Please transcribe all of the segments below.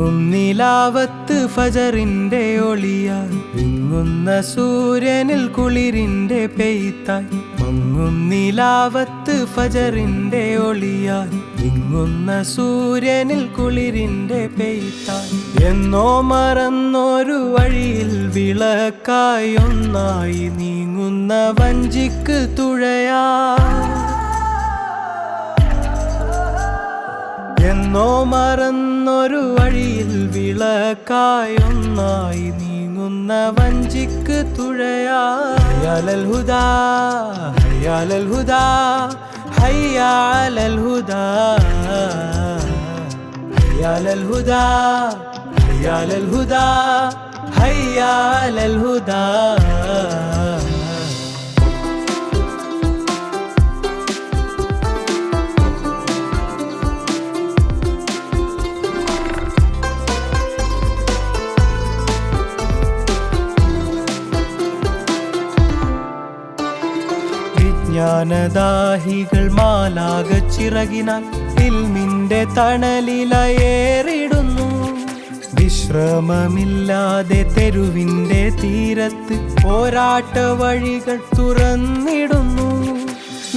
മങ്ങും നിലാവത്ത് ഫജറിന്റെ ഒളിയാൽ വിങ്ങുന്ന സൂര്യനിൽ കുളിരിന്റെ പെയ്ത്തായി. മങ്ങും നിലാവത്ത് ഫജറിന്റെ ഒളിയാൽ വിങ്ങുന്ന സൂര്യനിൽ കുളിരിന്റെ പെയ്ത്തായി. എന്നോ മറന്നൊരു വഴിയിൽ വിളക്കായി ഒന്നായി നീങ്ങുന്ന വഞ്ചിക്ക് തുഴയാ. എന്നോ മറന്നൊരു വഴിയിൽ വിളക്കായൊന്നായി നീങ്ങുന്ന വഞ്ചിക്ക് തുഴയാലൽ ഹുദാ ഹയ്യാലൽ ഹുദാ ഹയ്യാലൽ ഹുദാ വിജ്ഞാനദാഹികൾ മാലാക ചിറകിനാൽ ഫിൽമിന്റെ തണലിലയേറിടുന്നു വിശ്രമമില്ലാതെ തെരുവിന്റെ തീരത്ത് പോരാട്ട വഴികൾ തുറന്നിടുന്നു.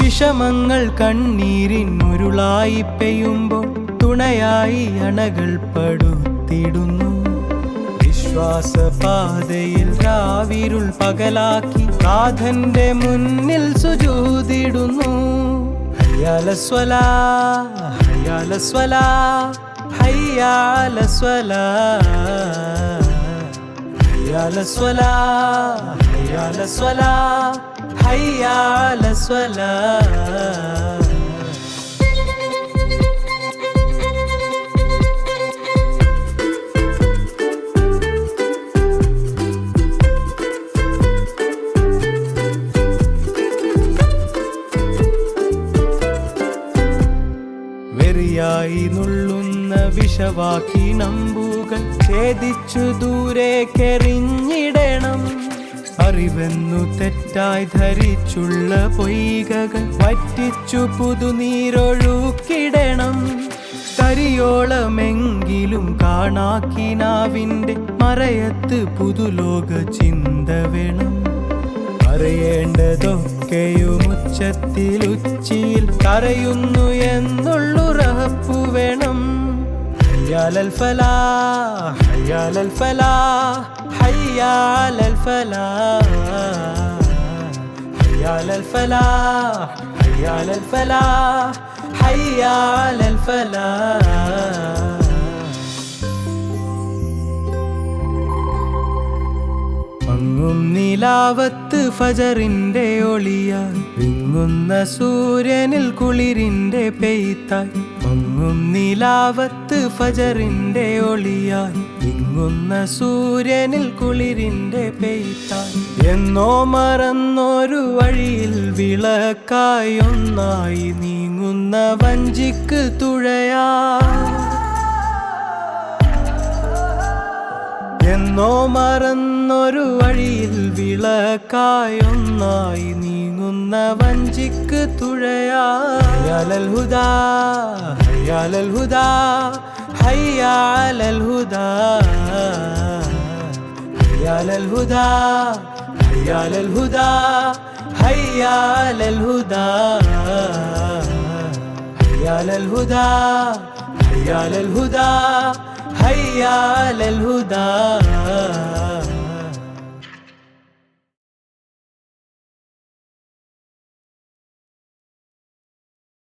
വിഷമങ്ങൾ കണ്ണീരിനുരുളായി പെയ്യുമ്പോൾ തുണയായി അണകൾ പടുത്തിടുന്നു. വിശ്വാസപാതയിൽ രാവിരുൾ പകലാക്കി നാഥന്റെ മുന്നിൽ സുജൂതിടുന്നു. ഹയ്യാലസ്വലാ ഹയ്യാലസ്വലാ ഹയ്യാലസ്വല. ഹയ്യാലസ്വലാ ഹയ്യാലസ്വലാ ഹയ്യാലസ്വലാ. വെറിയായി നുള്ളുന്ന വിഷവാക്കി നമ്പുകൾ ഛേദിച്ചു ദൂരേക്കെറിഞ്ഞിടണം അറിവെന്നു തെറ്റായി ധരിച്ചുള്ള പൊയ്കകൾ പറ്റിച്ചു പുതുനീരൊഴുക്കിടണം. കരിയോളമെങ്കിലും കാണാക്കിനാവിന്റെ മറയത്ത് പുതുലോക ചിന്ത വേണം. പറയേണ്ടതൊക്കെയും ഉച്ചത്തിൽ ഉച്ചിയിൽ കരയുന്നു എന്നുള്ളുറപ്പു വേണം. ഹയ്യാലൽ ഫലാ ഹയ്യാലൽ ഫലാ ഹയ്യാലൽ ഫലാ ഹയ്യാലൽ ഫലാ ഹയ്യാലൽ ഫലാ ഹയ്യാലൽ ഫലാ മങ്ങും നിലാവത്ത് ഫജറിന്റെ ഒളിയാൽ വിങ്ങുന്ന സൂര്യനിൽ കുളിരിന്റെ പെയ്ത്തായി മങ്ങും നിലാവത്ത് ഫജറിന്റെ ഒളിയാൽ വിങ്ങുന്ന സൂര്യനിൽ കുളിരിന്റെ പെയ്ത്തായി എന്നോ മറന്നൊരു വഴിയിൽ വിളക്കായൊന്നായി നീങ്ങുന്ന വഞ്ചിക്ക് തുഴയാ ഹുദാ ഹയ്യാലൽ ഹുദാ ഹയ്യാലൽ ഹുദാ ഹയ്യാലൽ ഹുദാ ഹയ്യാലൽ ഹുദാ ഹയ്യാലൽ ഹുദാ ഹയ്യാലൽ ഹുദാ هيا للهدى